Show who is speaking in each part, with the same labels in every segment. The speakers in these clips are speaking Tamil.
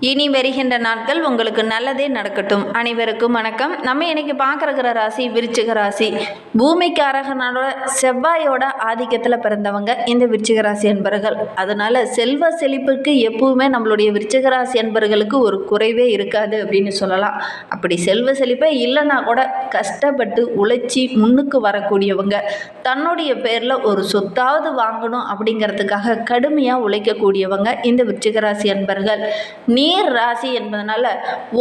Speaker 1: இனி வருகின்ற நாட்கள் உங்களுக்கு நல்லதே நடக்கட்டும். அனைவருக்கும் வணக்கம். நம்ம இன்னைக்கு பார்க்குற ராசி விருச்சிக ராசி. பூமிக்கு அரகனோட செவ்வாயோட ஆதிக்கத்தில் பிறந்தவங்க இந்த விருச்சிக ராசி என்பர்கள். அதனால செல்வ செழிப்புக்கு எப்பவுமே நம்மளுடைய விருச்சிக ராசி என்பர்களுக்கு ஒரு குறைவே இருக்காது அப்படின்னு சொல்லலாம். அப்படி செல்வ செழிப்பே இல்லைன்னா கூட கஷ்டப்பட்டு உழைச்சி முன்னுக்கு வரக்கூடியவங்க தன்னுடைய பேரில் ஒரு சொத்தாவது வாங்கணும் அப்படிங்கிறதுக்காக கடுமையாக உழைக்கக்கூடியவங்க இந்த விருச்சிக ராசி அன்பர்கள் நீர் ராசி என்பதனால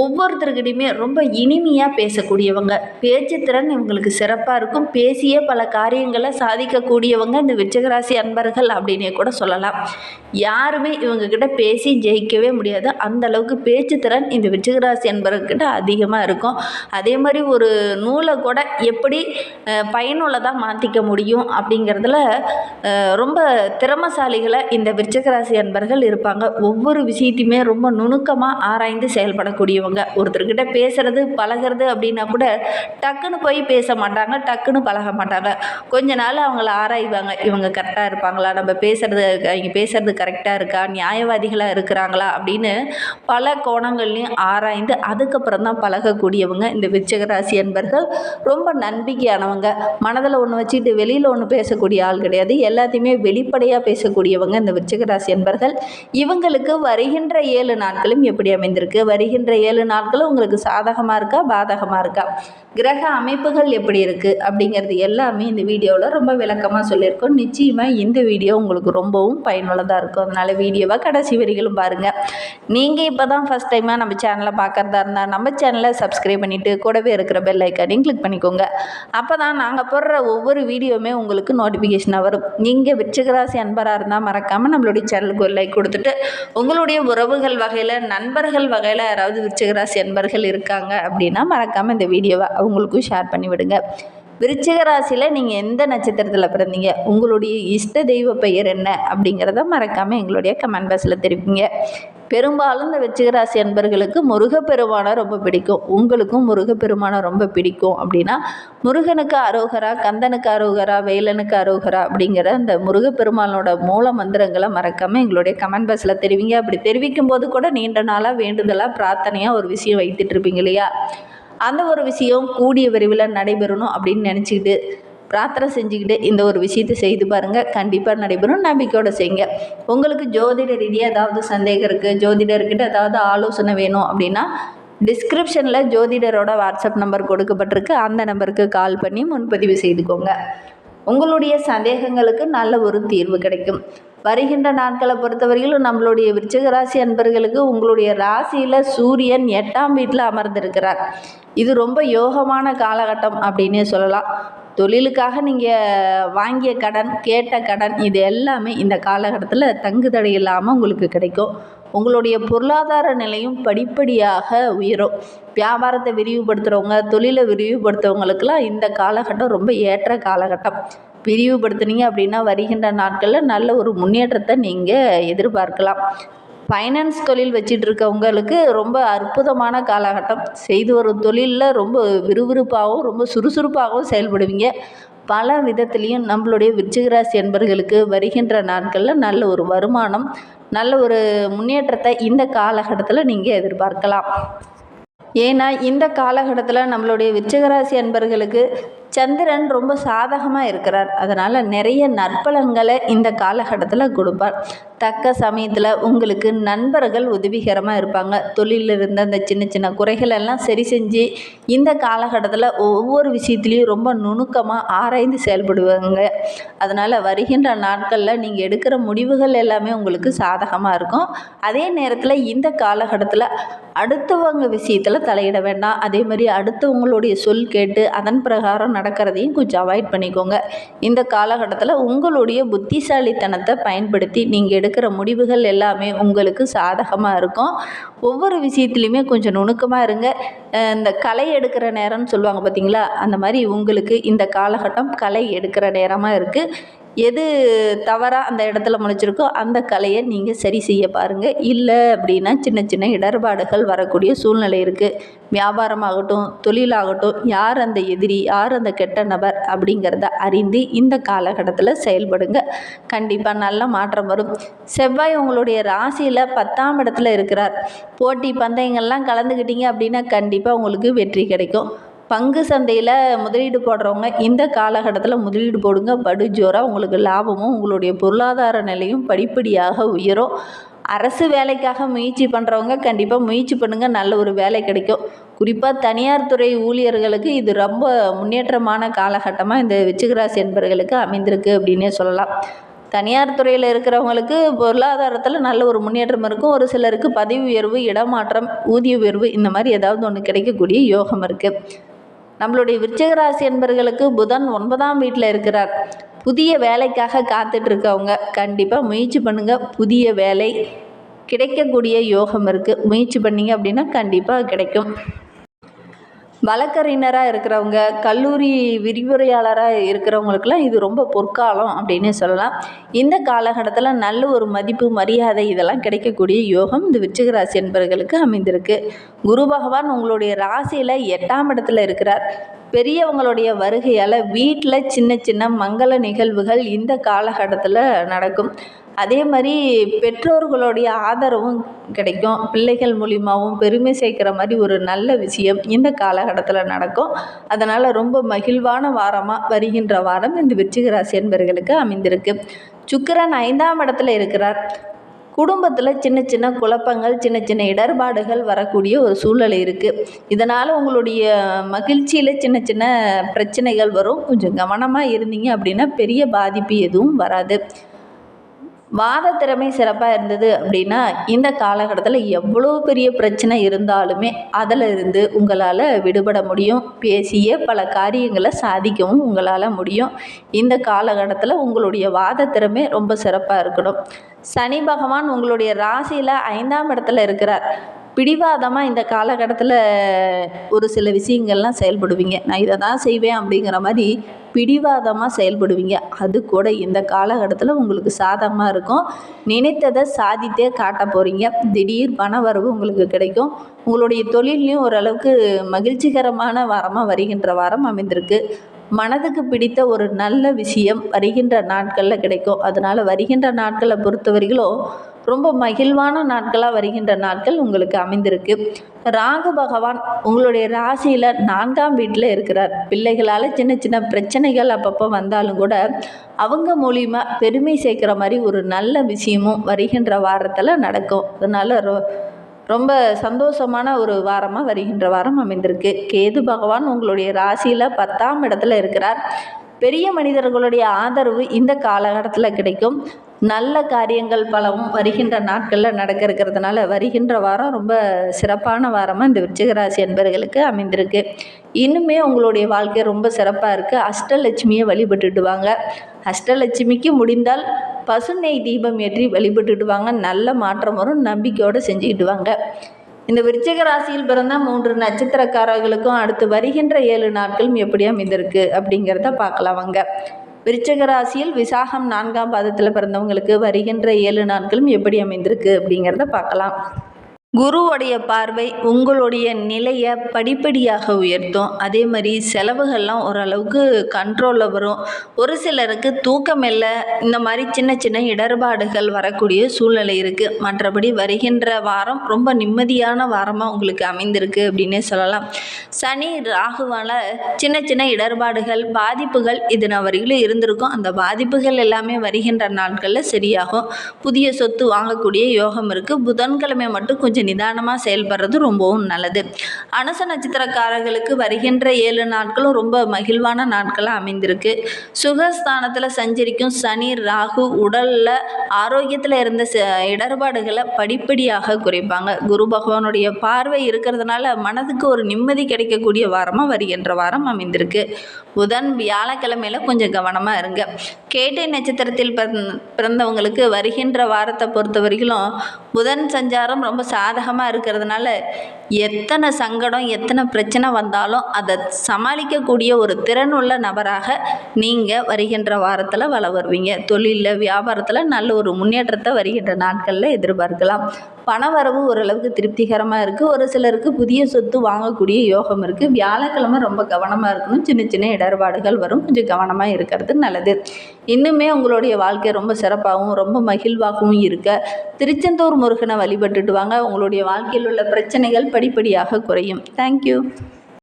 Speaker 1: ஒவ்வொருத்தருக்கிட்டையுமே ரொம்ப இனிமையாக பேசக்கூடியவங்க. பேச்சு திறன் இவங்களுக்கு சிறப்பாக இருக்கும். பேசிய பல காரியங்களை சாதிக்கக்கூடியவங்க இந்த விச்சகராசி அன்பர்கள் அப்படின்னே கூட சொல்லலாம். யாருமே இவங்க கிட்ட பேசி ஜெயிக்கவே முடியாது. அந்த அளவுக்கு பேச்சு திறன் இந்த விச்சகராசி அன்பர்கிட்ட அதிகமாக இருக்கும். அதே மாதிரி ஒரு நூலை கூட எப்படி பயனுள்ளதாக மாற்றிக்க முடியும் அப்படிங்கிறதுல ரொம்ப திறமசாலிகளை இந்த விச்சகராசி அன்பர்கள் இருப்பாங்க. ஒவ்வொரு விஷயத்தையுமே ரொம்ப நுணுக்கமாக ஆராய்ந்து செயல்படக்கூடியவங்க. ஒருத்தர்கிட்ட பேசுகிறது பழகிறது அப்படின்னா கூட டக்குன்னு போய் பேச மாட்டாங்க டக்குன்னு பழக மாட்டாங்க. கொஞ்ச நாள் அவங்கள ஆராய்வாங்க. இவங்க கரெக்டாக இருப்பாங்களா? நம்ம பேசுகிறது இவங்க பேசுகிறது கரெக்டாக இருக்கா? நியாயவாதிகளாக இருக்கிறாங்களா? அப்படின்னு பல கோணங்கள்லையும் ஆராய்ந்து அதுக்கப்புறம் தான் பழகக்கூடியவங்க இந்த விச்சகராசி அன்பர்கள். ரொம்ப நம்பிக்கையானவங்க. மனதில் ஒன்று வச்சுட்டு வெளியில் ஒன்று பேசக்கூடிய ஆள் கிடையாது. எல்லாத்தையுமே வெளிப்படையாக பேசக்கூடியவங்க இந்த விச்சகராசி அன்பர்கள். இவங்களுக்கு வருகின்ற ஏழு நாட்களும் எப்படி அமைந்திருக்கு? வருகின்ற ஏழு நாட்களும் உங்களுக்கு சாதகமாக இருக்கா? பாதகமாக இருக்கா? கிரக அமைப்புகள் எப்படி இருக்குது அப்படிங்கிறது எல்லாமே இந்த வீடியோவில் ரொம்ப விளக்கமாக சொல்லியிருக்கோம். நிச்சயமாக இந்த வீடியோ உங்களுக்கு ரொம்பவும் பயனுள்ளதாக இருக்கும். அதனால் வீடியோவை கடைசி வரிகளும் பாருங்கள் நீங்கள் இப்போ தான் ஃபஸ்ட் டைமாக நம்ம சேனலை பார்க்குறதா இருந்தால் நம்ம சேனலை சப்ஸ்கிரைப் பண்ணிவிட்டு கூடவே இருக்கிற பெல் ஐக்கானையும் கிளிக் பண்ணிக்கோங்க. அப்போ தான் நாங்கள் போடுற ஒவ்வொரு வீடியோவுமே உங்களுக்கு நோட்டிஃபிகேஷனாக வரும். நீங்கள் விச்சகராசி அன்பராக இருந்தால் மறக்காமல் நம்மளுடைய சேனலுக்கு ஒரு லைக் கொடுத்துட்டு உங்களுடைய உறவுகள் வகையில் நண்பர்கள் வகையில் யாராவது விருச்சிகராசி அன்பர்கள் இருக்காங்க அப்படின்னா மறக்காமல் இந்த வீடியோவை அவங்களுக்கும் ஷேர் பண்ணிவிடுங்க விருச்சிக ராசியில் நீங்கள் எந்த நட்சத்திரத்தில் பிறந்தீங்க? உங்களுடைய இஷ்ட தெய்வ பெயர் என்ன அப்படிங்கிறத மறக்காமல் எங்களுடைய கமெண்ட் பாக்ஸில் தெரிவிங்க. பெரும்பாலும் இந்த வெச்சிகராசி அன்பர்களுக்கு முருகப்பெருமானை ரொம்ப பிடிக்கும். உங்களுக்கும் முருகப்பெருமானை ரொம்ப பிடிக்கும் அப்படின்னா முருகனுக்கு அரோகரா கந்தனுக்கு அரோகரா வேலனுக்கு அரோகரா அப்படிங்கிற அந்த முருகப்பெருமானோட மூல மந்திரங்களை மறக்காமல் எங்களுடைய கமெண்ட் பாக்ஸில் தெரிவிங்க. அப்படி தெரிவிக்கும் போது கூட நீண்ட நாளாக வேண்டுதலாக பிரார்த்தனையாக ஒரு விஷயம் வைத்துட்டு இருப்பீங்க இல்லையா? அந்த ஒரு விஷயம் கூடிய விரைவில் நடைபெறணும் அப்படின்னு நினச்சிக்கிட்டு பிரார்த்தனை செஞ்சுக்கிட்டு இந்த ஒரு விஷயத்தை செய்து பாருங்கள் கண்டிப்பாக நடைபெறும். நம்பிக்கையோடு செய்யுங்க. உங்களுக்கு ஜோதிட ரீதியாக ஏதாவது சந்தேகம் இருக்குது ஜோதிடர்கிட்ட ஏதாவது ஆலோசனை வேணும் அப்படின்னா டிஸ்கிரிப்ஷனில் ஜோதிடரோட வாட்ஸ்அப் நம்பர் கொடுக்கப்பட்டிருக்கு. அந்த நம்பருக்கு கால் பண்ணி முன்பதிவு செய்துக்கோங்க. உங்களுடைய சந்தேகங்களுக்கு நல்ல ஒரு தீர்வு கிடைக்கும். வருகின்ற நாட்களை பொறுத்தவரையிலும் நம்மளுடைய விருச்சக ராசி அன்பர்களுக்கு உங்களுடைய ராசியில் சூரியன் எட்டாம் வீட்டில் அமர்ந்திருக்கிறார். இது ரொம்ப யோகமான காலகட்டம் அப்படின்னே சொல்லலாம். தொழிலுக்காக நீங்கள் வாங்கிய கடன் கேட்ட கடன் இது எல்லாமே இந்த காலகட்டத்தில் தங்குதடை இல்லாமல் உங்களுக்கு கிடைக்கும். உங்களுடைய பொருளாதார நிலையும் படிப்படியாக உயரும். வியாபாரத்தை விரிவுபடுத்துகிறவங்க தொழிலை விரிவுபடுத்துகிறவங்களுக்கெல்லாம் இந்த காலகட்டம் ரொம்ப ஏற்ற காலகட்டம். விரிவுபடுத்துனீங்க அப்படின்னா வருகின்ற நாட்களில் நல்ல ஒரு முன்னேற்றத்தை நீங்கள் எதிர்பார்க்கலாம். ஃபைனான்ஸ் தொழில் வச்சிட்டு இருக்கவங்களுக்கு ரொம்ப அற்புதமான காலகட்டம். செய்து வரும் தொழிலில் ரொம்ப விறுவிறுப்பாகவும் ரொம்ப சுறுசுறுப்பாகவும் செயல்படுவீங்க. பல விதத்துலேயும் நம்மளுடைய விருச்சிகராசி என்பர்களுக்கு வருகின்ற நாட்களில் நல்ல ஒரு வருமானம் நல்ல ஒரு முன்னேற்றத்தை இந்த காலகட்டத்தில் நீங்கள் எதிர்பார்க்கலாம். ஏன்னா இந்த காலகட்டத்தில் நம்மளுடைய விருச்சிகராசி அன்பர்களுக்கு சந்திரன் ரொம்ப சாதகமாக இருக்கிறார். அதனால் நிறைய நற்பலன்களை இந்த காலகட்டத்தில் கொடுப்பார். தக்க சமயத்தில் உங்களுக்கு நண்பர்கள் உதவிகரமாக இருப்பாங்க. தொழிலில் இருந்த அந்த சின்ன சின்ன குறைகள் எல்லாம் சரி செஞ்சு இந்த காலகட்டத்தில் ஒவ்வொரு விஷயத்துலையும் ரொம்ப நுணுக்கமாக ஆராய்ந்து செயல்படுவாங்க. அதனால் வருகின்ற நாட்களில் நீங்கள் எடுக்கிற முடிவுகள் எல்லாமே உங்களுக்கு சாதகமாக இருக்கும். அதே நேரத்தில் இந்த காலகட்டத்தில் அடுத்தவங்க விஷயத்தில் தலையிட வேண்டாம். அதே மாதிரி அடுத்தவங்களுடைய சொல் கேட்டு அதன் பிரகாரம் நடக்கிறதையும் கொஞ்சம் அவாய்ட் பண்ணிக்கோங்க. இந்த காலகட்டத்தில் உங்களுடைய புத்திசாலித்தனத்தை பயன்படுத்தி நீங்கள் எடுக்கிற முடிவுகள் எல்லாமே உங்களுக்கு சாதகமாக இருக்கும். ஒவ்வொரு விஷயத்துலையுமே கொஞ்சம் நுணுக்கமாக இருங்க. இந்த களை எடுக்கிற நேரம்னு சொல்லுவாங்க பார்த்தீங்களா அந்த மாதிரி உங்களுக்கு இந்த காலகட்டம் களை எடுக்கிற நேரமாக இருக்குது எது தவறாக அந்த இடத்துல முளைச்சிருக்கோ அந்த கலையை நீங்கள் சரி செய்ய பாருங்கள் இல்லை அப்படின்னா சின்ன சின்ன இடர்பாடுகள் வரக்கூடிய சூழ்நிலை இருக்குது வியாபாரமாகட்டும் தொழிலாகட்டும் யார் அந்த எதிரி யார் அந்த கெட்ட நபர் அப்படிங்கிறத அறிந்து இந்த காலகட்டத்தில் செயல்படுங்க. கண்டிப்பாக நல்ல மாற்றம் வரும். செவ்வாய் உங்களுடைய ராசியில் பத்தாம் இடத்துல இருக்கிறார். போட்டி பந்தயங்கள்லாம் கலந்துக்கிட்டீங்க அப்படின்னா கண்டிப்பாக உங்களுக்கு வெற்றி கிடைக்கும். பங்கு சந்தையில் முதலீடு போடுறவங்க இந்த காலகட்டத்தில் முதலீடு போடுங்க. படு ஜோராக உங்களுக்கு லாபமும் உங்களுடைய பொருளாதார நிலையும் படிப்படியாக உயரும். அரசு வேலைக்காக முயற்சி பண்ணுறவங்க கண்டிப்பாக முயற்சி பண்ணுங்கள் நல்ல ஒரு வேலை கிடைக்கும். குறிப்பாக தனியார் துறை ஊழியர்களுக்கு இது ரொம்ப முன்னேற்றமான காலகட்டமாக இந்த விச்சிகராசி என்பவர்களுக்கு அமைந்திருக்கு அப்படின்னே சொல்லலாம். தனியார் துறையில் இருக்கிறவங்களுக்கு பொருளாதாரத்தில் நல்ல ஒரு முன்னேற்றம் இருக்கும். ஒரு சிலருக்கு பதவி உயர்வு இடமாற்றம் ஊதிய உயர்வு இந்த மாதிரி ஏதாவது ஒன்று கிடைக்கக்கூடிய யோகம் இருக்குது நம்மளுடைய விருச்சகராசி என்பர்களுக்கு என்பவர்களுக்கு புதன் ஒன்பதாம் வீட்டில் இருக்கிறார். புதிய வேலைக்காக காத்துட்ருக்கவங்க கண்டிப்பாக முயற்சி பண்ணுங்கள் புதிய வேலை கிடைக்கக்கூடிய யோகம் இருக்குது முயற்சி பண்ணீங்க அப்படின்னா கண்டிப்பாக கிடைக்கும். வழக்கறிஞராக இருக்கிறவங்க கல்லூரி விரிவுரையாளராக இருக்கிறவங்களுக்கெல்லாம் இது ரொம்ப பொற்காலம் அப்படின்னு சொல்லலாம். இந்த காலகட்டத்தில் நல்ல ஒரு மதிப்பு மரியாதை இதெல்லாம் கிடைக்கக்கூடிய யோகம் இந்த விருச்சிக ராசி என்பவர்களுக்கு அமைந்திருக்கு. குரு பகவான் உங்களுடைய ராசியில் எட்டாம் இடத்துல இருக்கிறார். பெரியவங்களுடைய வருகையால் வீட்டில் சின்ன சின்ன மங்கள நிகழ்வுகள் இந்த காலகட்டத்தில் நடக்கும். அதே மாதிரி பெற்றோர்களுடைய ஆதரவும் கிடைக்கும். பிள்ளைகள் மூலியமாகவும் பெருமை சேர்க்குற மாதிரி ஒரு நல்ல விஷயம் இந்த காலகட்டத்தில் நடக்கும். அதனால் ரொம்ப மகிழ்வான வாரமாக வருகின்ற வாரம் இந்த விருச்சிக ராசி என்பர்களுக்கு அமைந்திருக்கு. சுக்கரன் ஐந்தாம் இடத்துல இருக்கிறார். குடும்பத்தில் சின்ன சின்ன குழப்பங்கள் சின்ன சின்ன இடர்பாடுகள் வரக்கூடிய ஒரு சூழ்நிலை இருக்குது இதனால் உங்களுடைய மகிழ்ச்சியில் சின்ன சின்ன பிரச்சனைகள் வரும். கொஞ்சம் கவனமாக இருந்தீங்க அப்படின்னா பெரிய பாதிப்பு எதுவும் வராது. வாத திறமை சிறப்பாக இருந்தது அப்படின்னா இந்த காலகட்டத்தில் எவ்வளோ பெரிய பிரச்சனை இருந்தாலுமே அதில் இருந்து உங்களால் விடுபட முடியும். பேசியே பல காரியங்களை சாதிக்கவும் உங்களால் முடியும். இந்த காலகட்டத்தில் உங்களுடைய வாத திறமை ரொம்ப சிறப்பாக இருக்கணும். சனி பகவான் உங்களுடைய ராசியில் ஐந்தாம் இடத்துல இருக்கிறார். பிடிவாதமாக இந்த காலகட்டத்தில் ஒரு சில விஷயங்கள்லாம் செயல்படுவீங்க. நான் இதை தான் செய்வேன் அப்படிங்கிற மாதிரி பிடிவாதமாக செயல்படுவீங்க. அது கூட இந்த காலகட்டத்தில் உங்களுக்கு சாதகமாக இருக்கும். நினைத்ததை சாதித்தே காட்ட போகிறீங்க திடீர் பண வரவு உங்களுக்கு கிடைக்கும். உங்களுடைய தொழிலையும் ஓரளவுக்கு மகிழ்ச்சிகரமான வாரமாக வருகின்ற வாரம் அமைந்திருக்கு. மனதுக்கு பிடித்த ஒரு நல்ல விஷயம் வருகின்ற நாட்களில் கிடைக்கும். அதனால் வருகின்ற நாட்களை பொறுத்தவரையிலும் ரொம்ப மகிழ்வான நாட்களாக வருகின்ற நாட்கள் உங்களுக்கு அமைந்திருக்கு. ராகு பகவான் உங்களுடைய ராசியில் நான்காம் வீட்டில் இருக்கிறார். பிள்ளைகளால் சின்ன சின்ன பிரச்சனைகள் அப்பப்போ வந்தாலும் கூட அவங்க மூலிமா பெருமை சேர்க்குற மாதிரி ஒரு நல்ல விஷயமும் வருகின்ற வாரத்தில் நடக்கும். அதனால் ரொ ரொம்ப சந்தோஷமான ஒரு வாரமாக வருகின்ற வாரம் அமைந்திருக்கு. கேது பகவான் உங்களுடைய ராசியில் பத்தாம் இடத்துல இருக்கிறார். பெரிய மனிதர்களுடைய ஆதரவு இந்த காலகட்டத்தில் கிடைக்கும். நல்ல காரியங்கள் பலவும் வருகின்ற நாட்களில் நடக்க இருக்கிறதுனால வருகின்ற வாரம் ரொம்ப சிறப்பான வாரமாக இந்த விருச்சிகராசி என்பவர்களுக்கு அமைந்திருக்கு. இன்னுமே உங்களுடைய வாழ்க்கை ரொம்ப சிறப்பாக இருக்குது அஷ்டலட்சுமியை வழிபட்டுட்டு வாங்க அஷ்டலட்சுமிக்கு முடிந்தால் பசுநெய் தீபம் ஏற்றி வழிபட்டுட்டு வாங்க நல்ல மாற்றம் வரும். நம்பிக்கையோடு செஞ்சுக்கிட்டு வாங்க இந்த விருச்சிக ராசியில் பிறந்த மூன்று நட்சத்திரக்காரர்களுக்கும் அடுத்து வருகின்ற ஏழு நாட்களும் எப்படி அமைந்திருக்கு அப்படிங்கிறத பார்க்கலாம் வாங்க. விருச்சக ராசியில் விசாகம் நான்காம் பாதத்தில் பிறந்தவங்களுக்கு வருகின்ற ஏழு நாட்களும் எப்படி அமைந்திருக்கு அப்படிங்கிறத பார்க்கலாம். குருவுடைய பார்வை உங்களுடைய நிலையை படிப்படியாக உயர்த்தும். அதே மாதிரி செலவுகள்லாம் ஓரளவுக்கு கண்ட்ரோலில் வரும். ஒரு சிலருக்கு தூக்கம் இல்லை இந்த மாதிரி சின்ன சின்ன இடர்பாடுகள் வரக்கூடிய சூழ்நிலை இருக்குது மற்றபடி வருகின்ற வாரம் ரொம்ப நிம்மதியான வாரமாக உங்களுக்கு அமைந்திருக்கு அப்படின்னே சொல்லலாம். சனி ராகுவால் சின்ன சின்ன இடர்பாடுகள் பாதிப்புகள் இது நான் வரையிலும் இருந்திருக்கும். அந்த பாதிப்புகள் எல்லாமே வருகின்ற நாட்களில் சரியாகும். புதிய சொத்து வாங்கக்கூடிய யோகம் இருக்குது புதன்கிழமை மட்டும் கொஞ்சம் நிதானமாக செயல்படுறது ரொம்பவும் நல்லது. அனச நட்சத்திரக்காரர்களுக்கு வருகின்ற ஏழு நாட்களும் ரொம்ப மகிழ்வான நாட்களாக அமைந்திருக்கு. சுகஸ்தானத்தில் சஞ்சரிக்கும் சனி ராகு உடலில் ஆரோக்கியத்தில் இருந்த ச இடர்பாடுகளை படிப்படியாக குறைப்பாங்க. குரு பகவானுடைய பார்வை இருக்கிறதுனால மனதுக்கு ஒரு நிம்மதி கிடைக்கக்கூடிய வாரமாக வருகின்ற வாரம் அமைந்திருக்கு. புதன் வியாழக்கிழமையில கொஞ்சம் கவனமாக இருங்க. கேட்டை நட்சத்திரத்தில் பிறந்தவங்களுக்கு வருகின்ற வாரத்தை பொறுத்த வரைக்கும் புதன் சஞ்சாரம் ரொம்ப சாதகமாக இருக்கிறதுனால எத்தனை சங்கடம் எத்தனை பிரச்சனை வந்தாலும் அதை சமாளிக்கக்கூடிய ஒரு திறனுள்ள நபராக நீங்கள் வருகின்ற வாரத்தில் வள வருவீங்க. தொழிலில் வியாபாரத்தில் நல்ல ஒரு முன்னேற்றத்தை வருகின்ற நாட்களில் எதிர்பார்க்கலாம். பணவரவு ஓரளவுக்கு திருப்திகரமாக இருக்குது ஒரு சிலருக்கு புதிய சொத்து வாங்கக்கூடிய யோகம் இருக்குது வியாழக்கிழமை ரொம்ப கவனமாக இருக்கணும். சின்ன சின்ன இடர்பாடுகள் வரும். கொஞ்சம் கவனமாக இருக்கிறது நல்லது. இன்னுமே உங்களுடைய வாழ்க்கை ரொம்ப சிறப்பாகவும் ரொம்ப மகிழ்வாகவும் இருக்க. திருச்செந்தூர் முருகனை வழிபட்டுட்டு வாங்க. உங்களுடைய வாழ்க்கையில் உள்ள பிரச்சனைகள் படிப்படியாக குறையும். தேங்க்யூ